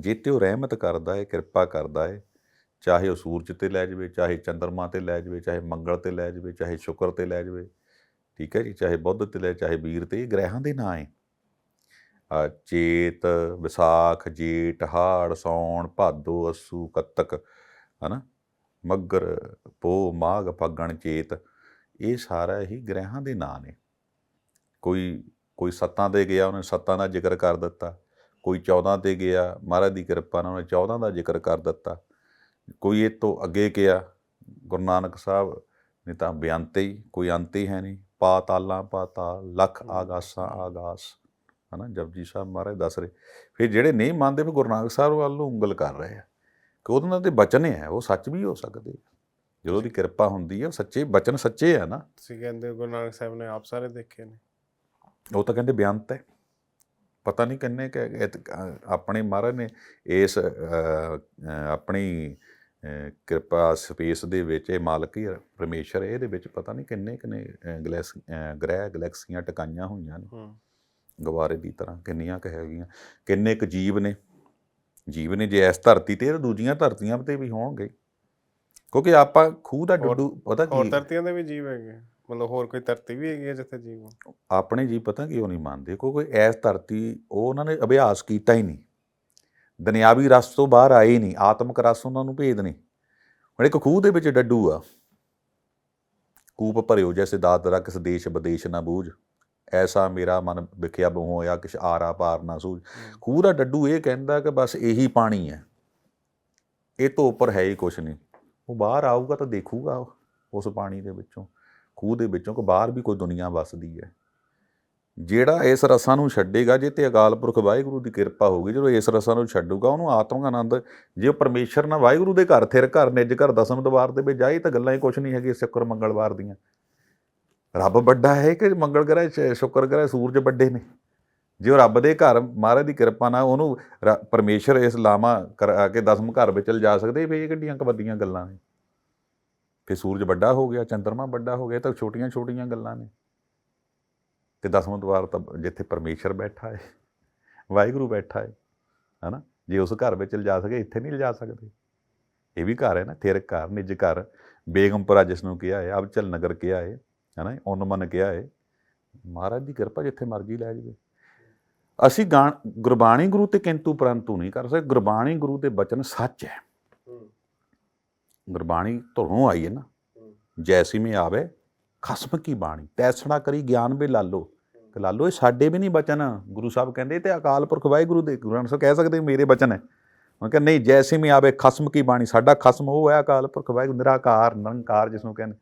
ਜੇ ਤੇ ਉਹ ਰਹਿਮਤ ਕਰਦਾ ਹੈ ਕਿਰਪਾ ਕਰਦਾ ਹੈ ਚਾਹੇ ਉਹ ਸੂਰਜ ਤੇ ਲੈ ਜਾਵੇ, ਚਾਹੇ ਚੰ드ਰਮਾ ਤੇ ਲੈ ਜਾਵੇ, ਚਾਹੇ ਮੰਗਲ ਤੇ ਲੈ ਜਾਵੇ, ਚਾਹੇ ਸ਼ੁਕਰ ਤੇ ਲੈ ਜਾਵੇ, ਠੀਕ ਹੈ ਜੀ, ਚਾਹੇ ਬੁੱਧ ਤੇ ਲੈ, ਚਾਹੇ ਵੀਰ ਤੇ, ਇਹ ਗ੍ਰਹਿਾਂ ਦੇ ਨਾਂ ਹੈ ਚੇਤ, ਵਿਸਾਖ, ਜੇਠ, ਹਾੜ, ਸੌਣ, ਭਾਦੋ, ਅਸੂ, ਕੱਤਕ, ਹਨਾ? ਮੱਗਰ ਪੋ ਮਾਘ, ਫੱਗਣ, ਚੇਤ, ਇਹ ਸਾਰਾ ਹੀ ਗ੍ਰਹਿਾਂ ਦੇ ਨਾਂ ਨੇ। ਕੋਈ ਕੋਈ ਸੱਤਾਂ ਤੇ ਗਿਆ, ਉਹਨੇ ਸੱਤਾਂ ਦਾ ਜ਼ਿਕਰ ਕਰ ਦਿੱਤਾ। ਕੋਈ 14 ਤੇ ਗਿਆ ਮਹਾਰਾਜ ਦੀ ਕਿਰਪਾ ਨਾਲ ਉਹਨੇ 14 ਦਾ ਜ਼ਿਕਰ ਕਰ ਦਿੱਤਾ। ਕੋਈ ਇਹ ਤੋਂ ਅੱਗੇ ਗਿਆ ਗੁਰੂ ਨਾਨਕ ਸਾਹਿਬ ਨੇ ਤਾਂ ਬਿਆੰਤੇ ਹੀ ਕੋਈ ਅੰਤ ਹੀ ਹੈ ਨਹੀਂ। ਪਾਤਾਲਾਂ ਪਾਤਾਲ ਲੱਖ ਆਗਾਸਾਂ ਆਗਾਸ। ਹਨਾ ਜਪਜੀ ਸਾਹਿਬ ਮਹਾਰਾਜ ਦੱਸ ਰਹੇ। ਫਿਰ ਜਿਹੜੇ ਨਹੀਂ ਮੰਨਦੇ ਵੀ ਗੁਰੂ ਨਾਨਕ ਸਾਹਿਬ ਵੱਲ ਨੂੰ ਉਂਗਲ ਕਰ ਰਹੇ ਆ। ਕਿ ਉਹਦੇ ਨਾਲ ਤੇ ਬਚਨ ਹੈ ਉਹ ਸੱਚ ਵੀ ਹੋ ਸਕਦੇ ਜਦੋਂ ਉਹਦੀ ਕਿਰਪਾ ਹੁੰਦੀ ਹੈ ਉਹ ਸੱਚੇ ਬਚਨ ਸੱਚੇ ਆ ਨਾ। ਤੁਸੀਂ ਕਹਿੰਦੇ ਗੁਰੂ ਨਾਨਕ ਸਾਹਿਬ ਨੇ ਆਪ ਸਾਰੇ ਦੇਖੇ ਨੇ। ਉਹ ਤਾਂ ਕਹਿੰਦੇ ਬਿਆੰਤ ਹੈ। ਪਤਾ ਨਹੀਂ ਕਿੰਨੇ ਕਿ ਆਪਣੇ ਮਹਾਰਾਜ ਨੇ ਇਸ ਆਪਣੀ ਕਿਰਪਾ ਸਪੇਸ ਦੇ ਵਿੱਚ ਇਹ ਮਾਲਕ ਹੀ ਪਰਮੇਸ਼ਰ ਇਹਦੇ ਵਿੱਚ ਪਤਾ ਨਹੀਂ ਕਿੰਨੇ ਕਿੰਨੇ ਗ੍ਰਹਿ ਗਲੈਕਸੀਆਂ ਟਿਕਾਈਆਂ ਹੋਈਆਂ ਨੇ। ਹੂੰ। ਗਵਾਰੇ ਦੀ ਤਰ੍ਹਾਂ ਕਿੰਨੀਆਂ ਕੁ ਹੈਗੀਆਂ ਕਿੰਨੇ ਕੁ ਜੀਵ ਨੇ। ਜੀਵ ਨੇ ਜੇ ਇਸ ਧਰਤੀ ਤੇ ਤਾਂ ਦੂਜੀਆਂ ਧਰਤੀਆਂ ਤੇ ਵੀ ਹੋਣਗੇ। ਕਿਉਂਕਿ ਆਪਾਂ ਖੂਹ ਦਾ ਹੋਰ- ਡੁੱਡੂ ਪਤਾ ਹੋਰ ਕੀ ਧਰਤੀਆਂ ਦੇ ਵੀ ਜੀਵ ਹੈਗੇ? ਮਤਲਬ ਹੋਰ ਕੋਈ ਧਰਤੀ ਵੀ ਹੈਗੀ ਹੈ ਜਿੱਥੇ ਜੀਵ ਆ? ਆਪਣੇ ਜੀ ਪਤਾ ਕਿਉਂ ਨਹੀਂ ਮੰਨਦੇ? ਕਿਉਂਕਿ ਇਸ ਧਰਤੀ ਉਹ ਉਹਨਾਂ ਨੇ ਅਭਿਆਸ ਕੀਤਾ ਹੀ ਨਹੀਂ। ਦੁਨਿਆਵੀ ਰਸ ਤੋਂ ਬਾਹਰ ਆਏ ਹੀ ਨਹੀਂ ਆਤਮਿਕ ਰਸ ਉਹਨਾਂ ਨੂੰ ਭੇਦ ਨਹੀਂ। ਹੁਣ ਇੱਕ ਖੂਹ ਦੇ ਵਿੱਚ ਡੱਡੂ ਆ। ਕੂਪ ਭਰਿਓ ਜੈਸੇ ਦਾਦਰਾ ਕਿਸ ਦੇਸ਼ ਵਿਦੇਸ਼ ਨਾ ਬੂਝ। ਐਸਾ ਮੇਰਾ ਮਨ ਵਿਖਿਆ ਬਹੁ ਹੋਇਆ ਕਿਛ ਆਰਾ ਪਾਰ ਨਾ ਸੂਝ। ਖੂਹ ਦਾ ਡੱਡੂ ਇਹ ਕਹਿੰਦਾ ਕਿ ਬਸ ਇਹੀ ਪਾਣੀ ਹੈ। ਇਹ ਤੋਂ ਉੱਪਰ ਹੈ ਹੀ ਕੁਛ ਨਹੀਂ। ਉਹ ਬਾਹਰ ਆਊਗਾ ਤਾਂ ਦੇਖੂਗਾ ਉਹ ਉਸ ਪਾਣੀ ਦੇ ਵਿੱਚੋਂ। ਖੂਹ ਦੇ ਵਿੱਚੋਂ ਕਿ ਬਾਹਰ ਵੀ ਕੋਈ ਦੁਨੀਆ ਵਸਦੀ ਹੈ। ਜਿਹੜਾ ਇਸ ਰਸਾਂ ਨੂੰ ਛੱਡੇਗਾ, ਜੇ ਤੇ ਅਕਾਲ ਪੁਰਖ ਵਾਹਿਗੁਰੂ ਦੀ ਕਿਰਪਾ ਹੋਊਗੀ, ਜਦੋਂ ਇਸ ਰਸਾਂ ਨੂੰ ਛੱਡੂਗਾ, ਉਹਨੂੰ ਆਤਮਿਕ ਆਨੰਦ, ਜੇ ਉਹ ਪਰਮੇਸ਼ਰ ਨਾਲ ਵਾਹਿਗੁਰੂ ਦੇ ਘਰ ਥਿਰ ਘਰ ਨਿੱਜ ਘਰ ਦਸਮ ਦਵਾਰ ਦੇ ਵਿੱਚ ਜਾਈ ਤਾਂ ਗੱਲਾਂ ਹੀ ਕੁਛ ਨਹੀਂ ਹੈਗੀ ਸ਼ੁੱਕਰ ਮੰਗਲਵਾਰ ਦੀਆਂ। ਰੱਬ ਵੱਡਾ ਹੈ ਕਿ ਮੰਗਲ ਗ੍ਰਹਿ ਸ਼- ਸ਼ੁੱਕਰ ਗ੍ਰਹਿ ਸੂਰਜ ਵੱਡੇ ਨੇ। ਜੇ ਉਹ ਰੱਬ ਦੇ ਘਰ ਮਹਾਰਾਜ ਦੀ ਕਿਰਪਾ ਨਾਲ ਉਹਨੂੰ ਰ- ਪਰਮੇਸ਼ਰ ਇਸ ਲਾਮਾ ਕਰਾ ਕੇ ਦਸਮ ਘਰ ਵਿੱਚ ਲਿਜਾ ਸਕਦੇ ਵੀ ਇਹ ਕਿੱਡੀਆਂ ਕੁ ਗੱਲਾਂ ਨੇ। ਕਿ ਸੂਰਜ ਵੱਡਾ ਹੋ ਗਿਆ, ਚੰਦਰਮਾ ਵੱਡਾ ਹੋ ਗਿਆ, ਇਹ ਤਾਂ ਛੋਟੀਆਂ ਛੋਟੀਆਂ ਗੱਲਾਂ ਨੇ। ਕਿ ਦਸਵਾਂ ਦਵਾਰ ਤਾਂ ਜਿੱਥੇ ਪਰਮੇਸ਼ਰ ਬੈਠਾ ਹੈ, ਵਾਹਿਗੁਰੂ ਬੈਠਾ ਹੈ, ਹਨਾ? ਜੇ ਉਸ ਘਰ ਵਿੱਚ ਲਿਜਾ ਸਕੇ, ਇੱਥੇ ਨਹੀਂ ਲਿਜਾ ਸਕਦੇ। ਇਹ ਵੀ ਘਰ ਹੈ ਨਾ ਥਿਰ ਘਰ, ਨਿੱਜ ਘਰ। ਬੇਗਮਪੁਰਾ ਜਿਸ ਨੂੰ ਕਿਹਾ ਹੈ, ਅਬਚਲ ਨਗਰ ਕਿਹਾ ਹੈ, ਹਨਾ? ਉਨਮਨ ਕਿਹਾ ਹੈ। ਮਹਾਰਾਜ ਦੀ ਕਿਰਪਾ ਜਿੱਥੇ ਮਰਜ਼ੀ ਲੈ ਜਾਵੇ। ਅਸੀਂ ਗਾਣ, ਗੁਰਬਾਣੀ ਗੁਰੂ ਤੇ ਕਿੰਤੂ ਪਰੰਤੂ ਨਹੀਂ ਕਰ ਸਕਦੇ। ਗੁਰਬਾਣੀ ਗੁਰੂ ਦੇ ਬਚਨ ਸੱਚ ਹੈ। ਗੁਰਬਾਣੀ ਧੁਰੋਂ ਆਈ ਹੈ ਨਾ। ਜੈਸੀ ਮੇ ਆਵੇ, ਖਸਮ ਕੀ ਬਾਣੀ। ਤੈਸਣਾ ਕਰੀ ਗਿਆਨ ਵੀ ਲਾਲੋ। ਕਿ ਲਾਲੋ, ਇਹ ਸਾਡੇ ਵੀ ਨਹੀਂ ਬਚਨ। ਗੁਰੂ ਸਾਹਿਬ ਕਹਿੰਦੇ, ਇਹ ਤੇ ਅਕਾਲ ਪੁਰਖ ਵਾਹਿਗੁਰੂ ਦੇ ਗੁਰੂ ਨਾਨਕ ਸਾਹਿਬ ਕਹਿ ਸਕਦੇ ਮੇਰੇ ਬਚਨ ਹੈ। ਉਹ ਕਹਿੰਦੇ ਨਹੀਂ, ਜੈਸੀ ਮੇ ਆਵੇ, ਖਸਮ ਕੀ ਬਾਣੀ। ਸਾਡਾ ਖਸਮ ਉਹ ਹੈ ਅਕਾਲ ਪੁਰਖ ਵਾਹਿਗੁਰੂ, ਨਿਰਾਕਾਰ, ਨਿਰੰਕਾਰ, ਜਿਸ ਨੂੰ ਕਹਿੰਦੇ।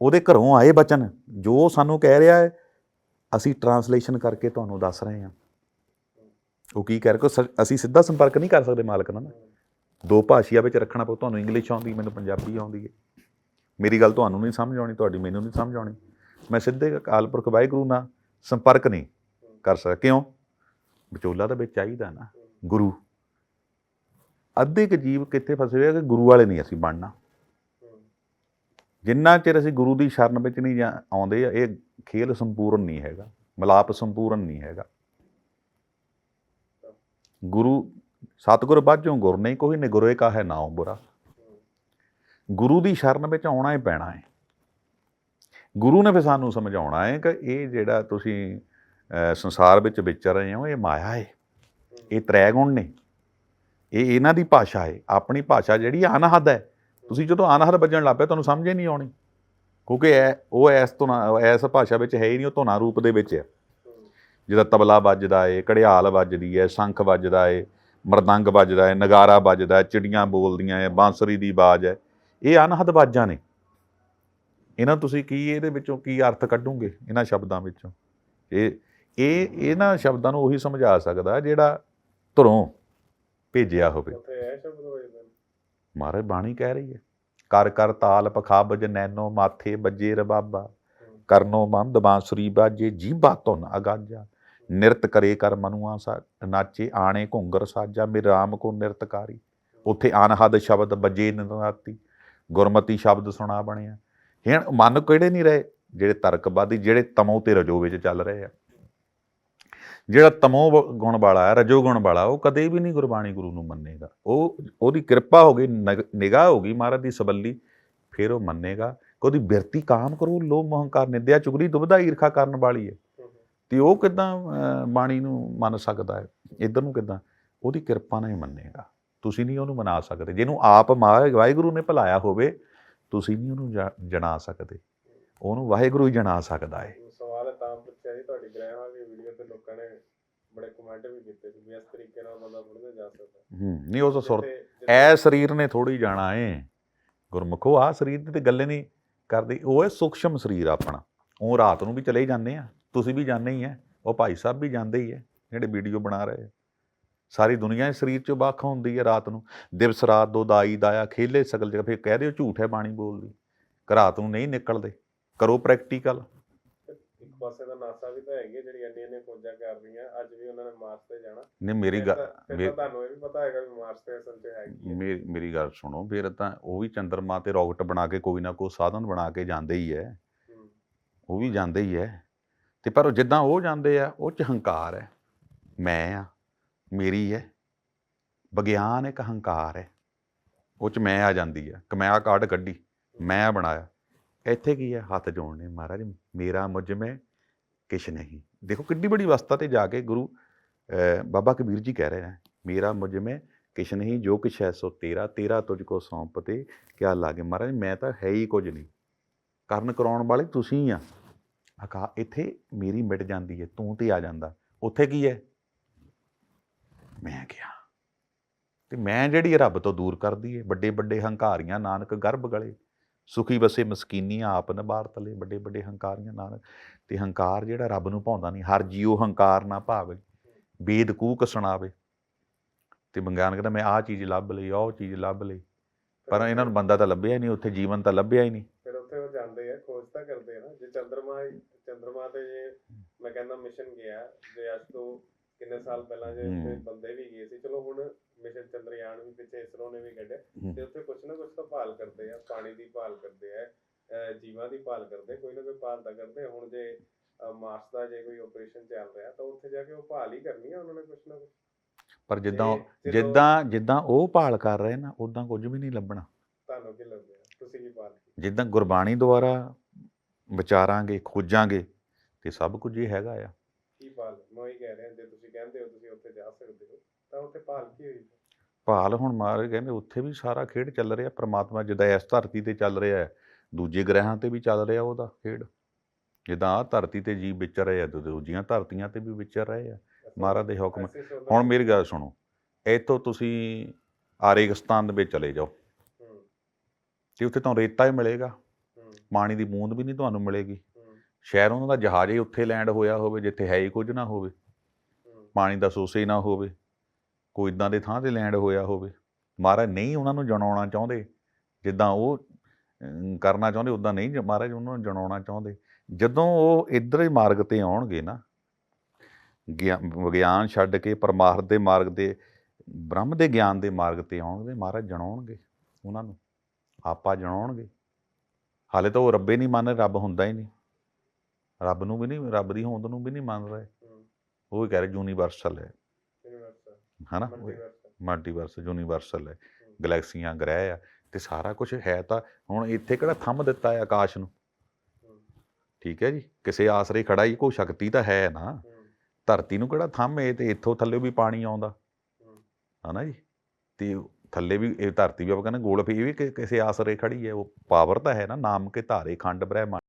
ਉਹਦੇ ਘਰੋਂ ਆਏ ਬਚਨ। ਜੋ ਸਾਨੂੰ ਕਹਿ ਰਿਹਾ ਹੈ, ਅਸੀਂ ਟਰਾਂਸਲੇਸ਼ਨ ਕਰਕੇ ਤੁਹਾਨੂੰ ਦੱਸ ਰਹੇ ਹਾਂ। ਉਹ ਕੀ ਕਰ ਰਿਹਾ ਅਸੀਂ ਸਿੱਧਾ ਸੰਪਰਕ ਨਹੀਂ ਕਰ ਸਕਦੇ ਮਾਲਕ ਨਾਲ ਦੋ ਭਾਸ਼ੀਆਂ ਵਿੱਚ ਰੱਖਣਾ ਪਊ, ਤੁਹਾਨੂੰ ਇੰਗਲਿਸ਼ ਆਉਂਦੀ, ਮੈਨੂੰ ਪੰਜਾਬੀ ਆਉਂਦੀ ਹੈ। ਮੇਰੀ ਗੱਲ ਤੁਹਾਨੂੰ ਨਹੀਂ ਸਮਝ ਆਉਣੀ, ਤੁਹਾਡੀ ਮੈਨੂੰ ਨਹੀਂ ਸਮਝ ਆਉਣੀ। ਮੈਂ ਸਿੱਧੇ ਅਕਾਲ ਪੁਰਖ ਵਾਹਿਗੁਰੂ ਨਾਲ ਸੰਪਰਕ ਨਹੀਂ ਕਰ ਸਕਦਾ। ਕਿਉਂ? ਵਿਚੋਲਾ ਤਾਂ ਵਿੱਚ ਚਾਹੀਦਾ ਨਾ, ਗੁਰੂ। ਅੱਧੇ ਕੁ ਜੀਵ ਕਿੱਥੇ ਫਸੇ ਹੋਏ ਆ ਕਿ ਗੁਰੂ ਵਾਲੇ ਨਹੀਂ ਅਸੀਂ ਬਣਨਾ। ਜਿੰਨਾ ਚਿਰ ਅਸੀਂ ਗੁਰੂ ਦੀ ਸ਼ਰਨ ਵਿੱਚ ਨਹੀਂ ਜਾ- ਆਉਂਦੇ ਆ, ਇਹ ਖੇਲ ਸੰਪੂਰਨ ਨਹੀਂ ਹੈਗਾ, ਮਲਾਪ ਸੰਪੂਰਨ ਨਹੀਂ ਹੈਗਾ। ਗੁਰੂ ਸਤਿਗੁਰ ਬਾਝੋਂ ਗੁਰ ਨਹੀਂ, ਕੋਈ ਨਿਗੁਰੇ ਕਾ ਹੈ ਨਾਉ ਬੁਰਾ। ਗੁਰੂ ਦੀ ਸ਼ਰਨ ਵਿੱਚ ਆਉਣਾ ਹੀ ਪੈਣਾ ਹੈ। ਗੁਰੂ ਨੇ ਫਿਰ ਸਾਨੂੰ ਸਮਝਾਉਣਾ ਹੈ ਕਿ ਇਹ ਜਿਹੜਾ ਤੁਸੀਂ ਸੰਸਾਰ ਵਿੱਚ ਵਿਚਰ ਰਹੇ ਹੋ, ਇਹ ਮਾਇਆ ਹੈ। ਇਹ ਤ੍ਰੈ ਗੁਣ ਨੇ। ਇਹ ਇਹਨਾਂ ਦੀ ਭਾਸ਼ਾ ਹੈ। ਆਪਣੀ ਭਾਸ਼ਾ ਜਿਹੜੀ ਅਨਹਦ ਹੈ। ਤੁਸੀਂ ਜਦੋਂ ਅਨਹਦ ਵੱਜਣ ਲੱਗ ਪਏ, ਤੁਹਾਨੂੰ ਸਮਝ ਹੀ ਨਹੀਂ ਆਉਣੀ। ਕਿਉਂਕਿ ਇਹ ਉਹ ਐਸ ਤੋਂ ਇਸ ਭਾਸ਼ਾ ਵਿੱਚ ਹੈ ਹੀ ਨਹੀਂ, ਉਹ ਧੁਨਾ ਰੂਪ ਦੇ ਵਿੱਚ ਹੈ। ਜਿਹਦਾ ਤਬਲਾ ਵੱਜਦਾ ਏ, ਘੜਿਆਲ ਵੱਜਦੀ ਹੈ ਸ਼ੰਖ ਵੱਜਦਾ ਏ ਮਰਦੰਗ ਵੱਜਦਾ ਹੈ ਨਗਾਰਾ ਵੱਜਦਾ ਹੈ ਚਿੜੀਆਂ ਬੋਲਦੀਆਂ ਹੈ ਬਾਂਸੁਰੀ ਦੀ ਆਵਾਜ਼ ਹੈ। ਇਹ ਅਨਹਦ ਆਵਾਜ਼ਾਂ ਨੇ। ਇਹਨਾਂ ਤੁਸੀਂ ਕੀ ਇਹਦੇ ਵਿੱਚੋਂ ਕੀ ਅਰਥ ਕੱਢੋਗੇ ਇਹਨਾਂ ਸ਼ਬਦਾਂ ਵਿੱਚੋਂ? ਇਹ ਇਹ ਇਹਨਾਂ ਸ਼ਬਦਾਂ ਨੂੰ ਉਹੀ ਸਮਝਾ ਸਕਦਾ ਜਿਹੜਾ ਧੁਰੋਂ ਭੇਜਿਆ ਹੋਵੇ। ਮਹਾਰਾਜ ਬਾਣੀ ਕਹਿ ਰਹੀ ਹੈ ਕਰ ਕਰ ਤਾਲ ਪਖਾਬਜ ਨੈਨੋ ਮਾਥੇ ਬੱਜੇ ਰਬਾਬਾ ਕਰਨੋ ਮੰਦ ਬਾਂਸੁਰੀ ਬਾਜੇ ਜੀਭਾ ਧੁਨ ਅਗਾਜਾ ਨਿਰਤ ਕਰੇ ਕਰ ਮਨੁਆ ਸਾ, ਨਾਚੇ ਆਣੇ ਘੁੰਗਰ ਸਾਜਾ ਮੇਰੇ ਰਾਮ ਕੋ ਨਿਰਤਕਾਰੀ ਉੱਥੇ ਅਨਹਦ ਸ਼ਬਦ ਬਜੇ ਨਿਰਾਤੀ ਗੁਰਮਤੀ ਸ਼ਬਦ ਸੁਣਾ ਬਣਿਆ। ਹੁਣ ਮਨ ਕਿਹੜੇ ਨਹੀਂ ਰਹੇ? ਜਿਹੜੇ ਤਰਕਵਾਦੀ ਜਿਹੜੇ ਤਮੋ ਤੇ ਰਜੋ ਵਿੱਚ ਚੱਲ ਰਹੇ ਆ। ਜਿਹੜਾ ਤਮੋ ਗੁਣ ਵਾਲਾ ਹੈ, ਰਜੋ ਗੁਣ ਵਾਲਾ, ਉਹ ਕਦੇ ਵੀ ਨਹੀਂ ਗੁਰਬਾਣੀ ਗੁਰੂ ਨੂੰ ਮੰਨੇਗਾ। ਉਹ, ਉਹਦੀ ਕਿਰਪਾ ਹੋ ਗਈ ਨਿਗਾਹ ਹੋ ਗਈ ਮਹਾਰਾਜ ਦੀ ਸਬੱਲੀ, ਫਿਰ ਉਹ ਮੰਨੇਗਾ ਕਿ ਉਹਦੀ ਬਿਰਤੀ ਕਾਮ ਕਰੋ, ਲੋਭ ਮਹੰਕਾਰ, ਨਿੰਦਿਆ, ਚੁਗਲੀ ਦੁਬਦਾ ਈਰਖਾ ਕਰਨ ਵਾਲੀ ਹੈ। ਤੇ ਉਹ ਕਿਦਾਂ ਬਾਣੀ ਨੂੰ ਮੰਨ ਸਕਦਾ ਹੈ? ਇਧਰ ਨੂੰ ਕਿਦਾਂ? ਉਹਦੀ ਕਿਰਪਾ ਨਾਲ ਹੀ ਮੰਨੇਗਾ। ਤੁਸੀਂ ਨਹੀਂ ਉਹਨੂੰ ਮਨਾ ਸਕਦੇ। ਜਿਹਨੂੰ ਆਪ ਵਾਹਿਗੁਰੂ ਨੇ ਭੁਲਾਇਆ ਹੋਵੇ ਤੁਸੀਂ ਨਹੀਂ ਉਹਨੂੰ ਜਣਾ ਸਕਦੇ। ਉਹਨੂੰ ਵਾਹਿਗੁਰੂ ਹੀ ਜਣਾ ਸਕਦਾ ਹੈ। ਸਵਾਲ ਤਾਂ ਪੁੱਛਿਆ ਜੀ ਤੁਹਾਡੀ ਗ੍ਰਹਿ ਵਾਲੀ ਵੀਡੀਓ ਤੇ ਲੋਕਾਂ ਨੇ ਬੜੇ ਕਮੈਂਟ ਵੀ ਕੀਤੇ ਸੀ ਵੀ ਇਸ ਤਰੀਕੇ ਨਾਲ ਬੰਦਾ ਪੜ੍ਹਦੇ ਜਾ ਸਕਦਾ। ਹੂੰ ਨਹੀਂ ਉਹ ਤਾਂ ਸੁਰ ਜਿੱਥੇ- ਜਿੱਥੇ- ਐ ਸਰੀਰ ਨੇ ਥੋੜੀ ਜਾਣਾ ਏ। ਗੁਰਮੁਖੋ ਆ ਸਰੀਰ ਦੀ ਤੇ ਗੱਲੇ ਨਹੀਂ ਕਰਦੀ। ਉਹ ਹੈ ਸੂਖਸ਼ਮ ਸਰੀਰ ਆਪਣਾ। ਉਹ ਰਾਤ ਨੂੰ ਵੀ ਚਲੇ ਜਾਂਦੇ ਆ। ਤੁਸੀਂ ਵੀ ਜਾਂਦੇ ਹੀ ਹੈ ਉਹ ਭਾਈ ਸਾਹਿਬ ਵੀ ਜਾਂਦੇ ਹੀ ਹੈ ਜਿਹੜੇ ਵੀਡੀਓ ਬਣਾ ਰਹੇ। ਸਾਰੀ ਦੁਨੀਆ ਇਸ ਸਰੀਰ ਚੋਂ ਵੱਖ ਹੁੰਦੀ ਹੈ ਰਾਤ ਨੂੰ। ਦਿਵਸ ਰਾਤ ਦੋ ਦਾਈ ਦਾਇਆ ਖੇਲੇ ਸਕਲ ਜਗ੍ਹਾ ਫਿਰ ਕਹਿ ਦਿਓ ਝੂਠ ਹੈ ਬਾਣੀ ਬੋਲਦੀ। ਕਿ ਰਾਤ ਨੂੰ ਨਹੀਂ ਨਿਕਲਦੇ ਕਰੋ ਪ੍ਰੈਕਟੀਕਲ ਇੱਕ ਪਾਸੇ ਦਾ ਨਾਸਾ ਵੀ ਤਾਂ ਹੈਗੀ ਹੈ ਜਿਹੜੀ ਇੰਨੀਆਂ ਇੰਨੀਆਂ ਖੋਜਾਂ ਕਰ ਰਹੀਆਂ ਅੱਜ ਵੀ ਉਹਨਾਂ ਨੇ ਮਾਰਸ ਤੇ ਜਾਣਾ। ਨਹੀਂ ਮੇਰੀ ਗੱਲ ਤੁਹਾਨੂੰ ਇਹ ਵੀ ਪਤਾ ਹੈਗਾ ਵੀ ਮਾਰਸ ਤੇ ਅਸਲ 'ਚ ਹੈਗੀ ਹੈ। ਮੇਰੀ ਮੇਰੀ ਗੱਲ ਸੁਣੋ ਫਿਰ ਤਾਂ ਉਹ ਵੀ ਚੰਦਰਮਾ ਤੇ ਰਾਕਟ ਬਣਾ ਕੇ ਕੋਈ ਨਾ ਕੋਈ ਸਾਧਨ ਬਣਾ ਕੇ ਜਾਂਦੇ ਹੀ ਹੈ। ਹੂੰ। ਉਹ ਵੀ ਜਾਂਦੇ ਹੀ ਹੈ। ਤੇ ਪਰ ਉਹ ਜਿੱਦਾਂ ਉਹ ਜਾਂਦੇ ਆ, ਉਹ ਚ ਹੰਕਾਰ ਹੈ। ਮੈਂ ਆ, ਮੇਰੀ ਹੈ। ਵਿਗਿਆਨ ਇੱਕ ਹੰਕਾਰ ਹੈ। ਉਹ ਚ ਮੈਂ ਆ ਜਾਂਦੀ ਹੈ ਕਿ ਮੈਂ ਆ ਕਾਰਡ ਕੱਢੀ, ਮੈਂ ਬਣਾਇਆ। ਇੱਥੇ ਕੀ ਹੈ? ਹੱਥ ਜੋੜਨੇ, ਮਹਾਰਾਜ, ਮੇਰਾ ਮੁਝ ਮੈਂ ਕਿਛ ਨਹੀਂ। ਦੇਖੋ ਕਿੱਡੀ ਬੜੀ ਅਵਸਥਾ ਤੇ ਜਾ ਕੇ ਗੁਰੂ ਬਾਬਾ ਕਬੀਰ ਜੀ ਕਹਿ ਰਹੇ ਨੇ, ਮੇਰਾ ਮੁਝ ਮੈਂ ਕਿਛ ਨਹੀਂ, ਜੋ ਕਿਛ ਹੈ ਸੋ ਤੇਰਾ ਤੇਰਾ ਤੁਝ ਕੋ ਸੌਂਪਤੇ ਕਿਆ ਲਾਗੇ। ਮਹਾਰਾਜ, ਮੈਂ ਤਾਂ ਹੈ ਹੀ ਕੁਝ ਨਹੀਂ। ਕਰਨ ਕਰਾਉਣ ਵਾਲੇ ਤੁਸੀਂ ਆ। ਆਕਾ ਇੱਥੇ ਮੇਰੀ ਮਿਟ ਜਾਂਦੀ ਹੈ ਤੂੰ ਤੇ ਆ ਜਾਂਦਾ। ਉੱਥੇ ਕੀ ਹੈ ਮੈਂ ਗਿਆ। ਤੇ ਮੈਂ ਜਿਹੜੀ ਰੱਬ ਤੋਂ ਦੂਰ ਕਰਦੀ ਹੈ ਵੱਡੇ ਵੱਡੇ ਹੰਕਾਰੀਆਂ, ਨਾਨਕ ਗਰਭ ਗਲੇ। ਸੁਖੀ ਬਸੇ ਮਸਕੀਨੀਆਂ ਆਪ ਨਬਾਰ ਤਲੇ ਵੱਡੇ ਵੱਡੇ ਹੰਕਾਰੀਆਂ, ਨਾਨਕ। ਤੇ ਹੰਕਾਰ ਜਿਹੜਾ ਰੱਬ ਨੂੰ ਭਾਉਂਦਾ ਨਹੀਂ, ਹਰ ਜੀਉ ਹੰਕਾਰ ਨਾ ਭਾਵੇ ਵੇਦ ਕੂਕ ਸੁਣਾਵੇ। ਤੇ ਵਿਗਿਆਨ ਕਹਿੰਦਾ, ਮੈਂ ਆਹ ਚੀਜ਼ ਲੱਭ ਲਈ, ਉਹ ਚੀਜ਼ ਲੱਭ ਲਈ। ਪਰ ਇਹਨਾਂ ਨੂੰ ਬੰਦਾ ਤਾਂ ਲੱਭਿਆ ਹੀ ਨਹੀਂ, ਉੱਥੇ ਜੀਵਨ ਤਾਂ ਲੱਭਿਆ ਹੀ ਨਹੀਂ। ਉੱਥੇ ਉਹ ਜਾਂਦੇ ਆ ਖੋਜ ਤਾਂ ਕਰਦੇ ਆ ਨਾ ਜੇ ਚੰਦਰਮਾ ਚੰਦਰਮਾ ਤੇ ਜੇ ਮੈਂ ਕਹਿੰਦਾ ਮਿਸ਼ਨ ਗਿਆ ਜੇ ਅੱਜ ਤੋਂ ਕਿੰਨੇ ਸਾਲ ਪਹਿਲਾਂ ਜੇ। ਉੱਥੇ ਬੰਦੇ ਵੀ ਗਏ ਸੀ ਚਲੋ ਹੁਣ ਮਿਸ਼ਨ ਚੰਦਰਯਾਨ ਵੀ ਪਿੱਛੇ ਇਸਰੋ ਨੇ ਵੀ ਕੱਢਿਆ। ਤੇ ਉੱਥੇ ਕੁਛ ਨਾ ਕੁਛ ਤਾਂ ਭਾਲ ਕਰਦੇ ਆ ਪਾਣੀ ਦੀ ਭਾਲ ਕਰਦੇ ਆ ਜੀਵਾਂ ਦੀ ਭਾਲ ਕਰਦੇ ਕੋਈ ਨਾ ਕੋਈ ਭਾਲ ਤਾਂ ਕਰਦੇ। ਹੁਣ ਜੇ ਮਾਰਸ ਦਾ ਜੇ ਕੋਈ ਆਪਰੇਸ਼ਨ ਚੱਲ ਰਿਹਾ ਤਾਂ ਉੱਥੇ ਜਾ ਕੇ ਉਹ ਭਾਲ ਹੀ ਕਰਨੀ ਆ ਉਹਨਾਂ ਨੇ ਕੁਛ ਨਾ ਕੁਛ ਪਰ ਜਦੋਂ ਜਿੱਦਾਂ ਜਿੱਦਾਂ ਉਹ ਭਾਲ ਕਰ ਰਹੇ ਨਾ ਉਦਾਂ ਕੁਝ ਵੀ ਨਹੀਂ ਲੱਭਣਾ ਤੁਹਾਨੂੰ ਕੀ ਲੱਗਦਾ ਤੁਸੀਂ ਕੀ ਭਾਲ ਕੀਤੀ ਜਿੱਦਾਂ ਗੁਰਬਾਣੀ ਦੁਆਰਾ ਵਿਚਾਰਾਂਗੇ ਖੋਜਾਂਗੇ ਤੇ ਸਭ ਕੁਝ ਹੀ ਹੈਗਾ ਆ। ਕੀ ਭਾਲ? ਮੈਂ ਉਹੀ ਕਹਿ ਰਿਹਾ ਜੇ ਤੁਸੀਂ ਕਹਿੰਦੇ ਹੋ ਤੁਸੀਂ ਉੱਥੇ ਜਾ ਸਕਦੇ ਹੋ ਤਾਂ ਉੱਥੇ ਭਾਲ ਕੀ ਹੋਈ? ਭਾਲ ਹੁਣ ਮਹਾਰਾਜ ਕਹਿੰਦੇ ਉੱਥੇ ਵੀ ਸਾਰਾ ਖੇਡ ਚੱਲ ਰਿਹਾ ਪ੍ਰਮਾਤਮਾ ਜਿੱਦਾਂ ਇਸ ਧਰਤੀ ਤੇ ਚੱਲ ਰਿਹਾ ਹੈ ਦੂਜੇ ਗ੍ਰਹਿਾਂ ਤੇ ਵੀ ਚੱਲ ਰਿਹਾ ਉਹਦਾ ਖੇਡ। ਜਿੱਦਾਂ ਆਹ ਧਰਤੀ ਤੇ ਜੀਵ ਵਿਚਰ ਰਹੇ ਆ ਦੂਜੀਆਂ ਧਰਤੀਆਂ ਤੇ ਵੀ ਵਿਚਰ ਰਹੇ ਆ। ਮਹਾਰਾਜ ਦੇ ਹੁਕਮ ਹੁਣ ਮੇਰੀ ਗੱਲ ਸੁਣੋ ਇੱਥੋਂ ਤੁਸੀਂ ਆਰੇਗਿਸਤਾਨ ਦੇ ਵਿੱਚ ਚਲੇ ਜਾਓ। ਤੇ ਉੱਥੇ ਤੁਹਾਨੂੰ ਰੇਤਾ ਹੀ ਮਿਲੇਗਾ। ਹੂੰ। ਪਾਣੀ ਦੀ ਬੂੰਦ ਵੀ ਨਹੀਂ ਤੁਹਾਨੂੰ ਮਿਲੇਗੀ। ਹੂੰ। ਸ਼ਾਇਦ ਉਹਨਾਂ ਦਾ ਜਹਾਜ਼ ਹੀ ਉੱਥੇ ਲੈਂਡ ਹੋਇਆ ਹੋਵੇ ਜਿੱਥੇ ਹੈ ਹੀ ਕੁਝ ਨਾ ਹੋਵੇ। ਹੂੰ। ਪਾਣੀ ਦਾ ਸੋਸੇ ਨਾ ਹੋਵੇ। ਕੋਈ ਇਦਾਂ ਦੇ ਥਾਂ ਤੇ ਲੈਂਡ ਹੋਇਆ ਹੋਵੇ। ਮਹਾਰਾਜ ਨਹੀਂ ਉਹਨਾਂ ਨੂੰ ਜਣਾਉਣਾ ਚਾਹੁੰਦੇ। ਜਿੱਦਾਂ ਉਹ ਕਰਨਾ ਚਾਹੁੰਦੇ ਉਦਾਂ ਨਹੀਂ ਮਹਾਰਾਜ ਉਹਨਾਂ ਨੂੰ ਜਣਾਉਣਾ ਚਾਹੁੰਦੇ। ਜਦੋਂ ਉਹ ਇੱਧਰ ਹੀ ਮਾਰਗ ਤੇ ਆਉਣਗੇ ਨਾ ਗਿਆ- ਵਿਗਿਆਨ ਛੱਡ ਕੇ ਪਰਮਾਰਥ ਦੇ ਮਾਰਗ ਦੇ ਬ੍ਰਹਮ ਦੇ ਗਿਆਨ ਦੇ ਮਾਰਗ ਤੇ ਆਉਣਗੇ ਮਹਾਰਾਜ ਜਣਾਉਣਗੇ ਉਹਨਾਂ ਨੂੰ। ਆਪਾ ਜਣਾਉਣਗੇ। ਹਾਲੇ ਤਾਂ ਉਹ ਰੱਬੇ ਨਹੀਂ ਮੰਨ ਰੱਬ ਹੁੰਦਾ ਹੀ ਨਹੀਂ। ਰੱਬ ਨੂੰ ਵੀ ਨਹੀਂ ਰੱਬ ਦੀ ਹੋਂਦ ਨੂੰ ਵੀ ਨਹੀਂ ਮੰਨ ਰਹੇ। ਹੂੰ। ਉਹ ਹੀ ਕਹਿ ਰਹੇ ਯੂਨੀਵਰਸਲ ਹੈ। ਹਨਾ? ਮਲਟੀਵਰਸ ਯੂਨੀਵਰਸਲ ਹੈ। ਗੈਲੈਕਸੀਆਂ ਗ੍ਰਹਿ ਆ ਤੇ ਸਾਰਾ ਕੁਝ ਹੈ ਤਾਂ ਹੁਣ ਇੱਥੇ ਕਿਹੜਾ ਥੰਮ ਦਿੱਤਾ ਹੈ ਆਕਾਸ਼ ਨੂੰ? ਹੂੰ। ਠੀਕ ਹੈ ਜੀ। ਕਿਸੇ ਆਸਰੇ ਖੜਾ ਹੀ ਕੋਈ ਸ਼ਕਤੀ ਤਾਂ ਹੈ ਨਾ। ਹੂੰ। ਧਰਤੀ ਨੂੰ ਕਿਹੜਾ ਥੰਮ ਏ ਤੇ ਇੱਥੋਂ ਥੱਲੇ ਵੀ ਪਾਣੀ ਆਉਂਦਾ। ਹੂੰ। ਹਨਾ ਜੀ? ਤੇ ਥੱਲੇ ਵੀ ਇਹ ਧਰਤੀ ਵੀ ਆਪਾਂ ਕਹਿੰਦੇ ਗੋਲ, ਵੀ ਇਹ ਵੀ ਕਿਸੇ ਆਸਰੇ ਖੜੀ ਹੈ, ਉਹ ਪਾਵਰ ਤਾਂ ਹੈ ਨਾ, ਨਾਮ ਕੇ ਧਾਰੇ, ਖੰਡ, ਬ੍ਰਹਿਮੰਡ।